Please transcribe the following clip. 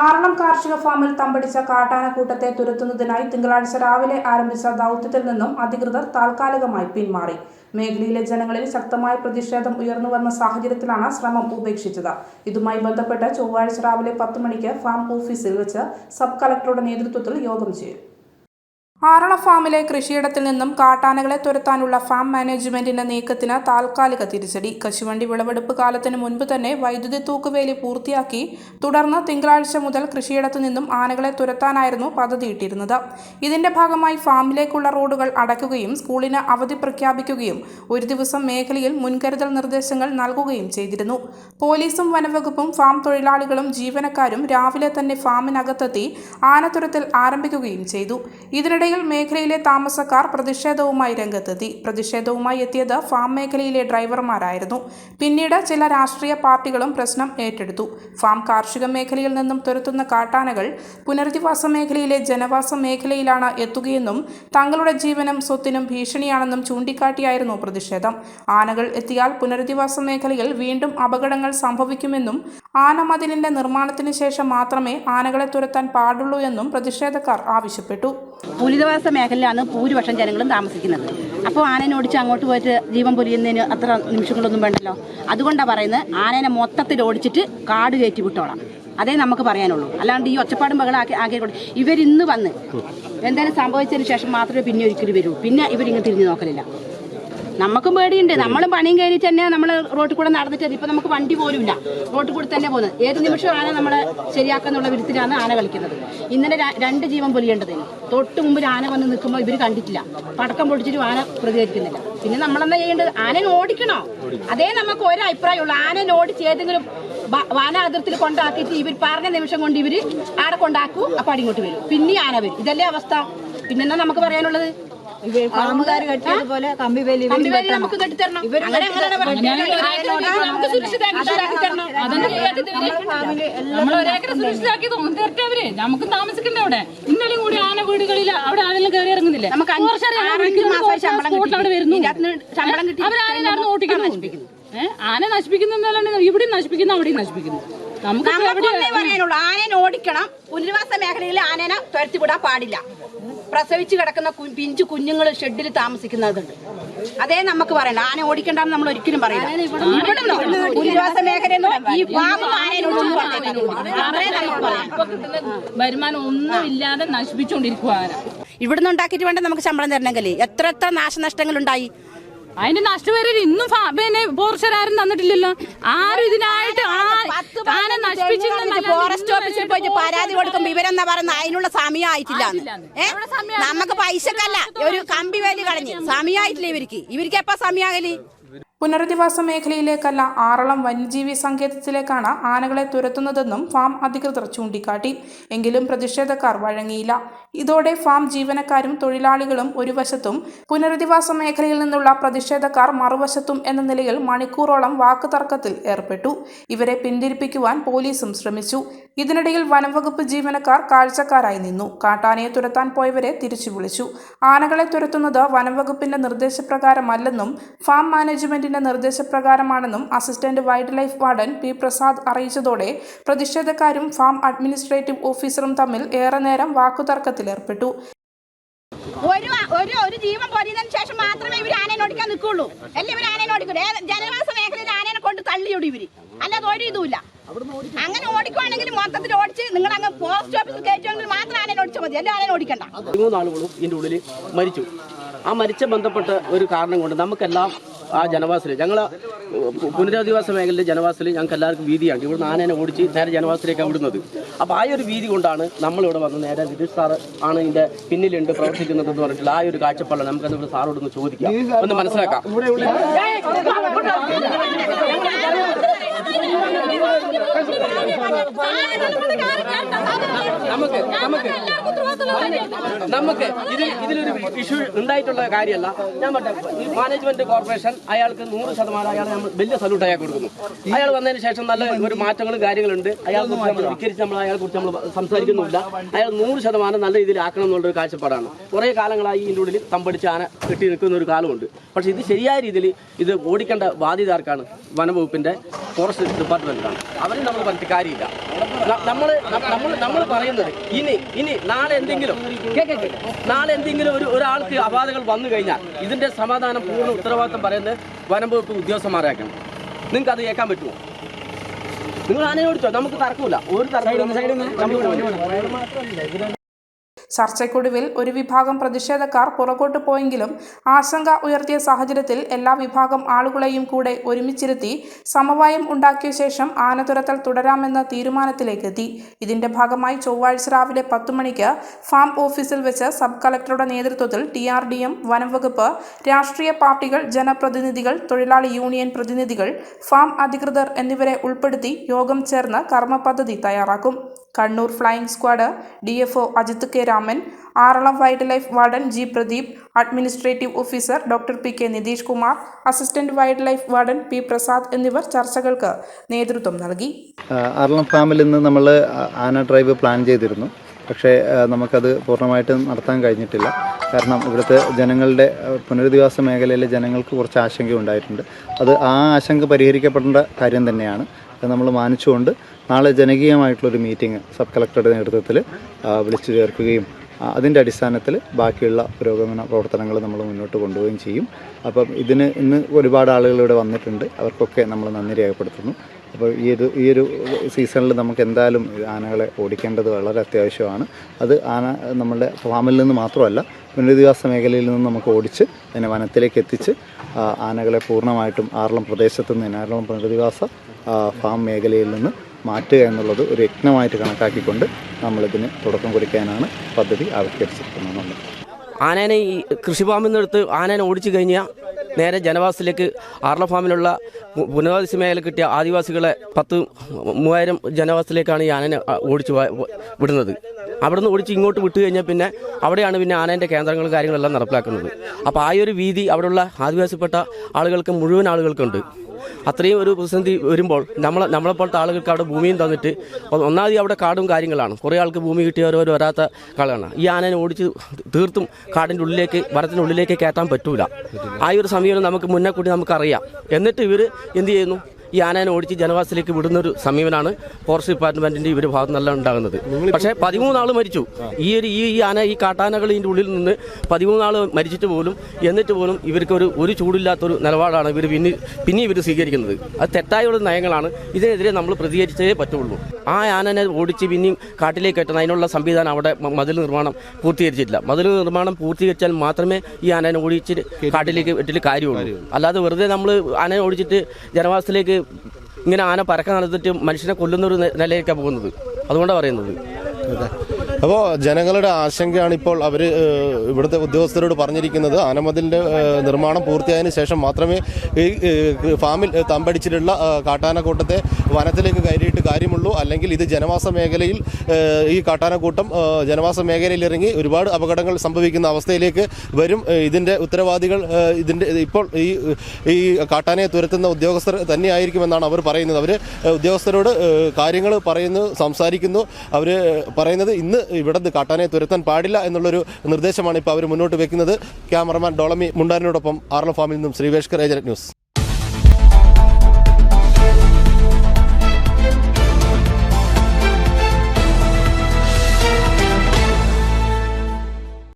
ആറളം കാർഷിക ഫാമിൽ തമ്പടിച്ച കാട്ടാനക്കൂട്ടത്തെ തുരത്തുന്നതിനായി തിങ്കളാഴ്ച രാവിലെ ആരംഭിച്ച ദൗത്യത്തിൽ നിന്നും അധികൃതർ താൽക്കാലികമായി പിന്മാറി. മേഖലയിലെ ജനങ്ങളിൽ ശക്തമായ പ്രതിഷേധം ഉയർന്നു വന്ന സാഹചര്യത്തിലാണ് ശ്രമം ഉപേക്ഷിച്ചത്. ഇതുമായി ബന്ധപ്പെട്ട് ചൊവ്വാഴ്ച രാവിലെ പത്ത് മണിക്ക് ഫാം ഓഫീസിൽ വെച്ച് സബ് കളക്ടറുടെ നേതൃത്വത്തിൽ യോഗം ചേരും. ആറള ഫാമിലെ കൃഷിയിടത്തിൽ നിന്നും കാട്ടാനകളെ തുരത്താനുള്ള ഫാം മാനേജ്മെന്റിന്റെ നീക്കത്തിന് താൽക്കാലിക തിരിച്ചടി. കശുവണ്ടി വിളവെടുപ്പ് കാലത്തിന് മുൻപ് തന്നെ വൈദ്യുതി തൂക്കുവേലി പൂർത്തിയാക്കി തുടർന്ന് തിങ്കളാഴ്ച മുതൽ കൃഷിയിടത്തു നിന്നും ആനകളെ തുരത്താനായിരുന്നു പദ്ധതിയിട്ടിരുന്നത്. ഇതിന്റെ ഭാഗമായി ഫാമിലേക്കുള്ള റോഡുകൾ അടയ്ക്കുകയും സ്കൂളിന് അവധി പ്രഖ്യാപിക്കുകയും ഒരു ദിവസം മേഖലയിൽ മുൻകരുതൽ നിർദ്ദേശങ്ങൾ നൽകുകയും ചെയ്തിരുന്നു. പോലീസും വനവകുപ്പും ഫാം തൊഴിലാളികളും ജീവനക്കാരും രാവിലെ തന്നെ ഫാമിനകത്തെത്തി ആനത്തുരത്തിൽ ആരംഭിക്കുകയും ചെയ്തു. ഇതിനിടയിൽ മേഖലയിലെ താമസക്കാർ പ്രതിഷേധവുമായി രംഗത്തെത്തി. പ്രതിഷേധവുമായി എത്തിയത് ഫാം മേഖലയിലെ ഡ്രൈവർമാരായിരുന്നു. പിന്നീട് ചില രാഷ്ട്രീയ പാർട്ടികളും പ്രശ്നം ഏറ്റെടുത്തു. ഫാം കാർഷിക മേഖലയിൽ നിന്നും തുരത്തുന്ന കാട്ടാനകൾ പുനരധിവാസ മേഖലയിലെ ജനവാസ മേഖലയിലാണ് എത്തുകയെന്നും തങ്ങളുടെ ജീവനും സ്വത്തിനും ഭീഷണിയാണെന്നും ചൂണ്ടിക്കാട്ടിയായിരുന്നു പ്രതിഷേധം. ആനകൾ എത്തിയാൽ പുനരധിവാസ മേഖലയിൽ വീണ്ടും അപകടങ്ങൾ സംഭവിക്കുമെന്നും ആനമതിലിന്റെ നിർമ്മാണത്തിന് ശേഷം മാത്രമേ ആനകളെ തുരത്താൻ പാടുള്ളൂ എന്നും പ്രതിഷേധക്കാർ ആവശ്യപ്പെട്ടു. പുലിതവാസ മേഖലയിലാണ് ഭൂരിപക്ഷം ജനങ്ങളും താമസിക്കുന്നത്. അപ്പോൾ ആനേനെ ഓടിച്ച് അങ്ങോട്ട് പോയിട്ട് ജീവൻ പൊലിയുന്നതിന് അത്ര നിമിഷങ്ങളൊന്നും വേണ്ടല്ലോ? അതുകൊണ്ടാണ് പറയുന്നത് ആനേനെ മൊത്തത്തിൽ ഓടിച്ചിട്ട് കാട് കയറ്റി വിട്ടോളാം. അതേ നമുക്ക് പറയാനുള്ളൂ. അല്ലാണ്ട് ഈ ഒച്ചപ്പാടും ബഹളാക്കി ആക്കിക്കൊണ്ട് ഇവരിന്ന് വന്ന് എന്തായാലും സംഭവിച്ചതിന് ശേഷം മാത്രമേ പിന്നെ ഒരിക്കലും വരൂ. പിന്നെ ഇവരിങ്ങനെ തിരിഞ്ഞു നോക്കലില്ല. നമുക്കും പേടിയുണ്ട്. നമ്മളും പണിയും കഴിഞ്ഞിട്ട് തന്നെ നമ്മൾ റോട്ടിൽ കൂടെ നടന്നിട്ട് ഇപ്പൊ നമുക്ക് വണ്ടി പോലും ഇല്ല റോട്ടിൽ കൂടെ തന്നെ പോകുന്നത്. ഏത് നിമിഷം ആന നമ്മളെ ശരിയാക്കാന്നുള്ള വിധത്തിലാണ് ആന കളിക്കുന്നത്. ഇന്നലെ രണ്ട് ജീവൻ പൊലിയേണ്ടതിന് തൊട്ട് മുമ്പിൽ ആന വന്ന് നിൽക്കുമ്പോൾ ഇവർ കണ്ടിട്ടില്ല. പടക്കം പൊടിച്ചിട്ട് ആന പ്രതികരിക്കുന്നില്ല. പിന്നെ നമ്മളെന്താ ചെയ്യേണ്ടത്? ആനനെ ഓടിക്കണോ? അതേ നമുക്ക് ഒരു അഭിപ്രായമുള്ളൂ. ആനനെ ഓടിച്ച് ഏതെങ്കിലും വ- വന അതിർത്തിൽ കൊണ്ടാക്കിയിട്ട് ഇവർ പറഞ്ഞ നിമിഷം കൊണ്ട് ഇവർ ആടെ കൊണ്ടാക്കൂ. അപ്പം അടിങ്ങോട്ട് വരും. പിന്നെ ആന വരും. ഇതല്ലേ അവസ്ഥ. പിന്നെന്താ നമുക്ക് പറയാനുള്ളത്? കെട്ടിയതുപോലെ കമ്പിവേലി നമുക്ക് കെട്ടിത്തരണം. നമുക്ക് തരണം. നമ്മൾ ഒരേക്കർ സുരക്ഷിതാക്കി തരട്ടെ അവർ. നമുക്ക് താമസിക്കണ്ടേ അവിടെ? ഇന്നലെയും കൂടി ആന വീടുകളിൽ അവിടെ ആരെല്ലാം കയറി ഇറങ്ങുന്നില്ല? നമുക്ക് അഞ്ചു വർഷം സ്പോട്ടിൽ അവിടെ വരുന്നു ഏഹ് ആന നശിപ്പിക്കുന്നതല്ലാണ്ട് ഇവിടെ നശിപ്പിക്കുന്നു അവിടെയും നശിപ്പിക്കുന്നു. നമുക്ക് പറയാനുള്ളൂ. ആനനെ ഓടിക്കണം. പുനരവാസ മേഖലയിൽ ആനനെ തുരത്തിവിടാൻ പാടില്ല. പ്രസവിച്ച് കിടക്കുന്ന പിഞ്ചു കുഞ്ഞുങ്ങൾ ഷെഡിൽ താമസിക്കുന്നതുണ്ട് അതേ നമുക്ക് പറയണ്ട ആന ഓടിക്കണ്ടെന്ന് നമ്മൾ ഒരിക്കലും പറയില്ല. മേഖല വരുമാനം ഒന്നും ഇല്ലാതെ നശിപ്പിച്ചുകൊണ്ടിരിക്കുക ഇവിടുന്ന് ഉണ്ടാക്കിയിട്ട് വേണ്ട നമുക്ക് ശമ്പളം തരണമെങ്കിൽ എത്ര എത്ര നാശനഷ്ടങ്ങൾ ഉണ്ടായി അതിന്റെ നഷ്ടപരിഹാരം ഇന്നും പിന്നെ പോർച്ചരാരും തന്നിട്ടില്ലല്ലോ. ആരും ഇതിനായിട്ട് ഫോറസ്റ്റ് ഓഫീസിൽ പോയിട്ട് പരാതി കൊടുക്കും വിവരം എന്നാ പറയുന്നത് അതിനുള്ള സമയം ആയിട്ടില്ല നമുക്ക് പൈസക്കല്ല. ഒരു കമ്പി വേലി കളഞ്ഞ്. സമയമായിട്ടില്ല. ഇവർക്ക്. ഇവർക്ക് എപ്പ സമയാകൽ പുനരധിവാസ മേഖലയിലേക്കല്ല ആറളം വന്യജീവി സങ്കേതത്തിലേക്കാണ് ആനകളെ തുരത്തുന്നതെന്നും ഫാം അധികൃതർ ചൂണ്ടിക്കാട്ടി. എങ്കിലും പ്രതിഷേധക്കാർ വഴങ്ങിയില്ല. ഇതോടെ ഫാം ജീവനക്കാരും തൊഴിലാളികളും ഒരു വശത്തും പുനരധിവാസ മേഖലയിൽ നിന്നുള്ള പ്രതിഷേധക്കാർ മറുവശത്തും എന്ന നിലയിൽ മണിക്കൂറോളം വാക്കുതർക്കത്തിൽ ഏർപ്പെട്ടു. ഇവരെ പിന്തിരിപ്പിക്കുവാൻ പോലീസും ശ്രമിച്ചു. ഇതിനിടയിൽ വനംവകുപ്പ് ജീവനക്കാർ കാഴ്ചക്കാരായി നിന്നു. കാട്ടാനയെ തുരത്താൻ പോയവരെ തിരിച്ചു വിളിച്ചു. ആനകളെ തുരത്തുന്നത് വനംവകുപ്പിന്റെ നിർദ്ദേശപ്രകാരമല്ലെന്നും ഫാം മാനേജ്മെന്റിന്റെ നിർദ്ദേശപ്രകാരമാണെന്നും assistant wildlife warden P Prasad അറിയിച്ചതോടെ പ്രതിഷേധക്കാരും ഫാം അഡ്മിനിസ്ട്രേറ്റീവ് ഓഫീസറും തമ്മിൽ ഏറെ നേരം വാക്കുതർക്കത്തിലേർപ്പെട്ടു ഒരു ഒരു ഒരു ജീവൻ പൊരിയതിനു ശേഷം മാത്രമേ ഇവർ ആനയെ ഓടിക്കാൻ നിൽക്കുള്ളൂ. അല്ല ഇവർ ആനയെ ഓടിക്കുള്ളൂ ജനവാസ മേഖലയിൽ ആനയെ കൊണ്ട് തള്ളിയോടി ഇവർ. അല്ലാതെ ഒരു ഇതുമില്ല. അങ്ങനെ ഓടിക്കുവാണെങ്കിൽ മൊത്തത്തിൽ ഓടിച്ച് നിങ്ങൾ അങ്ങ് പോസ്റ്റ് ഓഫീസിൽ കയറ്റുമെങ്കിൽ മാത്രം ആനയെ ഓടിച്ചാൽ മതി. എല്ലാ ആനയെ ഓടിക്കണ്ട. പതിമൂന്ന് ആളുകളും ഇതിന്റെ ഉള്ളിൽ മരിച്ചു. ആ മരിച്ച ബന്ധപ്പെട്ട ഒരു കാരണം കൊണ്ട് നമുക്കെല്ലാം ആ ജനവാസത്തിൽ ഞങ്ങൾ പുനരധിവാസ മേഖലയിലെ ജനവാസത്തിൽ ഞങ്ങൾക്ക് എല്ലാവർക്കും വീതിയാണ്. ഇവിടുന്ന് ആനേനെ ഓടിച്ച് നേരെ ജനവാസത്തിലേക്കാണ് വിടുന്നത്. അപ്പോൾ ആ ഒരു വീതി കൊണ്ടാണ് നമ്മളിവിടെ വന്ന് നേരെ നിതീഷ് സാർ ആണ് ഇതിന്റെ പിന്നിലുണ്ട് പ്രവർത്തിക്കുന്നത് എന്ന് പറഞ്ഞിട്ടുള്ള ആ ഒരു കാഴ്ചപ്പാടില്ല നമുക്കത് ഇവിടെ സാറോടൊന്ന് ചോദിക്കാം. ഒന്ന് മനസ്സിലാക്കാം. നമുക്ക് നമുക്ക്. നമുക്ക് ഇതിൽ ഇതിലൊരു ഇഷ്യൂ ഉണ്ടായിട്ടുള്ള കാര്യമല്ല. ഞാൻ പറഞ്ഞ മാനേജ്മെന്റ് കോർപ്പറേഷൻ അയാൾക്ക് നൂറ് ശതമാനം അയാൾ നമ്മൾ വലിയ സല്യൂട്ട് അയാൾ കൊടുക്കുന്നു. അയാൾ വന്നതിന് ശേഷം നല്ല ഒരു മാറ്റങ്ങളും കാര്യങ്ങളുണ്ട്. അയാൾ നമ്മൾ വിക്കരിച്ച് നമ്മൾ അയാളെ കുറിച്ച് നമ്മൾ സംസാരിക്കുന്നില്ല അയാൾ നൂറ് ശതമാനം നല്ല രീതിയിൽ ആക്കണം എന്നുള്ളൊരു കാഴ്ചപ്പാടാണ്. കുറേ കാലങ്ങളായി ഇതിന്റെ ഉള്ളിൽ തമ്പടിച്ച് ആന കെട്ടി നിൽക്കുന്ന ഒരു കാലമുണ്ട്. പക്ഷേ ഇത് ശരിയായ രീതിയിൽ ഇത് ഓടിക്കേണ്ട ബാധ്യത ആർക്കാണ്? വനംവകുപ്പിന്റെ ഫോറസ്റ്റ് ഡിപ്പാർട്ട്മെന്റാണ് അവരും നമ്മൾ പറഞ്ഞിട്ട് കാര്യമില്ല. നമ്മൾ നമ്മൾ നമ്മൾ പറയുന്നത് ഇനി ഇനി നാളെ എന്തെങ്കിലും കേക്ക്. നാളെ എന്തെങ്കിലും ഒരു ഒരാൾക്ക് അപാധകൾ വന്നു കഴിഞ്ഞാൽ ഇതിന്റെ സമാധാനം പൂർണ ഉത്തരവാദിത്വം പറയുന്നത് വനംവകുപ്പ് ഉദ്യോഗസ്ഥന്മാരാക്കണം നിങ്ങൾക്ക് അത് കേൾക്കാൻ പറ്റുമോ? നിങ്ങൾ ആനയോടിച്ചോ നമുക്ക് തർക്കമില്ല. ഒരു തർക്കം ചർച്ചയ്ക്കൊടുവിൽ ഒരു വിഭാഗം പ്രതിഷേധക്കാർ പുറകോട്ട് പോയെങ്കിലും ആശങ്ക ഉയർത്തിയ സാഹചര്യത്തിൽ എല്ലാ വിഭാഗം ആളുകളെയും കൂടെ ഒരുമിച്ചിരുത്തി സമവായം ഉണ്ടാക്കിയ ശേഷം ആനതുരത്തൽ തുടരാമെന്ന തീരുമാനത്തിലേക്ക് എത്തി ഇതിന്റെ ഭാഗമായി ചൊവ്വാഴ്ച രാവിലെ പത്തു മണിക്ക് ഫാം ഓഫീസിൽ വെച്ച് സബ് കളക്ടറുടെ നേതൃത്വത്തിൽ ടി ആർ ഡി എം വനംവകുപ്പ് രാഷ്ട്രീയ പാർട്ടികൾ ജനപ്രതിനിധികൾ തൊഴിലാളി യൂണിയൻ പ്രതിനിധികൾ ഫാം അധികൃതർ എന്നിവരെ ഉൾപ്പെടുത്തി യോഗം ചേർന്ന് കർമ്മ പദ്ധതി തയ്യാറാക്കും. Kannur flying squad D F O Ajith K Raman Aralam wildlife warden G Pradeep administrative officer doctor P K Nitish Kumar assistant wildlife warden P Prasad എന്നിവർ ചർച്ചകൾക്ക് നേതൃത്വം നൽകി. ആർലം ഫാമിൽ നിന്ന് നമ്മൾ ആന ഡ്രൈവ് പ്ലാൻ ചെയ്തിരുന്നു. പക്ഷേ നമുക്കത് പൂർണമായിട്ടും നടത്താൻ കഴിഞ്ഞിട്ടില്ല. കാരണം ഇവിടുത്തെ ജനങ്ങളുടെ പുനരധിവാസ മേഖലയിലെ ജനങ്ങൾക്ക് കുറച്ച് ആശങ്ക ഉണ്ടായിട്ടുണ്ട് അത് ആ ആശങ്ക പരിഹരിക്കപ്പെടേണ്ട കാര്യം തന്നെയാണ്. നമ്മൾ മാനിച്ചുകൊണ്ട് നാളെ ജനകീയമായിട്ടുള്ളൊരു മീറ്റിംഗ് സബ് കളക്ടറുടെ നേതൃത്വത്തിൽ വിളിച്ചു ചേർക്കുകയും അതിന്റെ അടിസ്ഥാനത്തിൽ ബാക്കിയുള്ള പുരോഗമന പ്രവർത്തനങ്ങൾ നമ്മൾ മുന്നോട്ട് കൊണ്ടുപോവുകയും ചെയ്യും. അപ്പം ഇതിന് ഇന്ന് ഒരുപാട് ആളുകൾ ഇവിടെ വന്നിട്ടുണ്ട്. അവർക്കൊക്കെ നമ്മൾ നന്ദി രേഖപ്പെടുത്തുന്നു. അപ്പോൾ ഈ ഒരു ഈ ഒരു സീസണിൽ നമുക്ക് എന്തായാലും ആനകളെ ഓടിക്കേണ്ടത് വളരെ അത്യാവശ്യമാണ്. അത് ആന നമ്മളുടെ ഫാമിൽ നിന്ന് മാത്രമല്ല പുനരധിവാസ മേഖലയിൽ നിന്ന് നമുക്ക് ഓടിച്ച് അതിനെ വനത്തിലേക്ക് എത്തിച്ച് ആനകളെ പൂർണമായിട്ടും ആറളം പ്രദേശത്ത് നിന്ന് ആറളം പുനരധിവാസ ഫാം മേഖലയിൽ നിന്ന് മാറ്റുക എന്നുള്ളത് ഒരു യജ്ഞമായിട്ട് കണക്കാക്കിക്കൊണ്ട് നമ്മളിതിന് തുടക്കം കുറിക്കാനാണ് പദ്ധതി ആവിഷ്കരിച്ചിരിക്കുന്നത് ആനേനെ ഈ കൃഷിഫാമിൽ നിന്നെടുത്ത് ആനേനെ ഓടിച്ചു കഴിഞ്ഞാൽ നേരെ ജനവാസത്തിലേക്ക് ആർല ഫാമിലുള്ള പു- മേഖല കിട്ടിയ ആദിവാസികളെ പത്ത് മൂവായിരം ജനവാസത്തിലേക്കാണ് ഈ ആനനെ ഓടിച്ചു വിടുന്നത്. അവിടുന്ന് ഓടിച്ച് ഇങ്ങോട്ട് വിട്ടു കഴിഞ്ഞാൽ പിന്നെ അവിടെയാണ് പിന്നെ ആനേന്റെ കേന്ദ്രങ്ങളും കാര്യങ്ങളെല്ലാം നടപ്പിലാക്കുന്നത്. അപ്പോൾ ആ ഒരു വീതി അവിടെയുള്ള ആദിവാസിപ്പെട്ട ആളുകൾക്ക് മുഴുവൻ ആളുകൾക്കുണ്ട്. അത്രയും ഒരു പ്രതിസന്ധി വരുമ്പോൾ നമ്മളെ നമ്മളെപ്പോലത്തെ ആളുകൾക്ക് അവിടെ ഭൂമിയും തന്നിട്ട് ഒന്നാമത് അവിടെ കാടും കാര്യങ്ങളാണ്. കുറേ ആൾക്ക് ഭൂമി കിട്ടിയവരോ വരാത്ത കളയാണ് ഈ ആനനെ ഓടിച്ച് തീർത്തും കാടിന്റെ ഉള്ളിലേക്ക് വരത്തിന്റെ ഉള്ളിലേക്ക് കയറ്റാൻ പറ്റൂല. ആ ഒരു സമീപനം നമുക്ക് മുന്നേ കൂടി നമുക്കറിയാം. എന്നിട്ട് ഇവർ എന്ത് ചെയ്യുന്നു? ഈ ആനേനെ ഓടിച്ച് ജനവാസത്തിലേക്ക് വിടുന്ന ഒരു സമീപനാണ് ഫോറസ്റ്റ് ഡിപ്പാർട്ട്മെന്റിന്റെ ഇവർ ഭാഗത്ത് നല്ല ഉണ്ടാകുന്നത്. പക്ഷെ പതിമൂന്ന് ആൾ മരിച്ചു ഈ ഒരു ഈ ആന ഈ കാട്ടാനകൾ ഇതിന്റെ ഉള്ളിൽ നിന്ന് പതിമൂന്നാൾ മരിച്ചിട്ട് പോലും എന്നിട്ട് പോലും ഇവർക്ക് ഒരു ഒരു ചൂടില്ലാത്തൊരു നിലപാടാണ് ഇവർ പിന്നെ പിന്നെ ഇവർ സ്വീകരിക്കുന്നത്. അത് തെറ്റായ ഒരു നയങ്ങളാണ്. ഇതിനെതിരെ നമ്മൾ പ്രതികരിച്ചേ പറ്റുള്ളൂ. ആ ആനനെ ഓടിച്ച് പിന്നെയും കാട്ടിലേക്ക് എത്തണം. അതിനുള്ള സംവിധാനം അവിടെ മതിൽ നിർമ്മാണം പൂർത്തീകരിച്ചിട്ടില്ല. മതിൽ നിർമ്മാണം പൂർത്തീകരിച്ചാൽ മാത്രമേ ഈ ആനനെ ഓടിച്ച് കാട്ടിലേക്ക് വെട്ടിൽ കാര്യമുള്ളൂ. അല്ലാതെ വെറുതെ നമ്മൾ ആനയെ ഓടിച്ചിട്ട് ജനവാസത്തിലേക്ക് ഇങ്ങനെ ആന പരക്കം നടന്നിട്ട് മനുഷ്യനെ കൊല്ലുന്ന ഒരു നിലയിലേക്കാണ് പോകുന്നത്. അതുകൊണ്ടാണ് പറയുന്നത്. അപ്പോൾ ജനങ്ങളുടെ ആശങ്കയാണ് ഇപ്പോൾ അവർ ഇവിടുത്തെ ഉദ്യോഗസ്ഥരോട് പറഞ്ഞിരിക്കുന്നത്. ആനമതിലിന്റെ നിർമ്മാണം പൂർത്തിയായതിനു ശേഷം മാത്രമേ ഈ ഫാമിൽ തമ്പടിച്ചിട്ടുള്ള കാട്ടാനക്കൂട്ടത്തെ വനത്തിലേക്ക് കയറിയിട്ട് കാര്യമുള്ളൂ. അല്ലെങ്കിൽ ഇത് ജനവാസ മേഖലയിൽ ഈ കാട്ടാനക്കൂട്ടം ജനവാസ മേഖലയിൽ ഇറങ്ങി ഒരുപാട് അപകടങ്ങൾ സംഭവിക്കുന്ന അവസ്ഥയിലേക്ക് വരും. ഇതിന്റെ ഉത്തരവാദികൾ ഇതിന്റെ ഇപ്പോൾ ഈ ഈ കാട്ടാനയെ തുരത്തുന്ന ഉദ്യോഗസ്ഥർ തന്നെയായിരിക്കുമെന്നാണ് അവർ പറയുന്നത്. അവർ ഉദ്യോഗസ്ഥരോട് കാര്യങ്ങൾ പറയുന്നു സംസാരിക്കുന്നു. അവർ പറയുന്നത് ഇന്ന് ഇവിടെ നിന്ന് കാട്ടാനയെ തുരത്താൻ പാടില്ല എന്നുള്ളൊരു നിർദ്ദേശമാണ് ഇപ്പോൾ അവർ മുന്നോട്ട് വെക്കുന്നത്. ക്യാമറമാൻ ഡോളമി മുണ്ടാനോടൊപ്പം ആർലോ ഫാമിൽ നിന്നും ശ്രീവേഷ്കർ ഏജന്റ് ന്യൂസ്.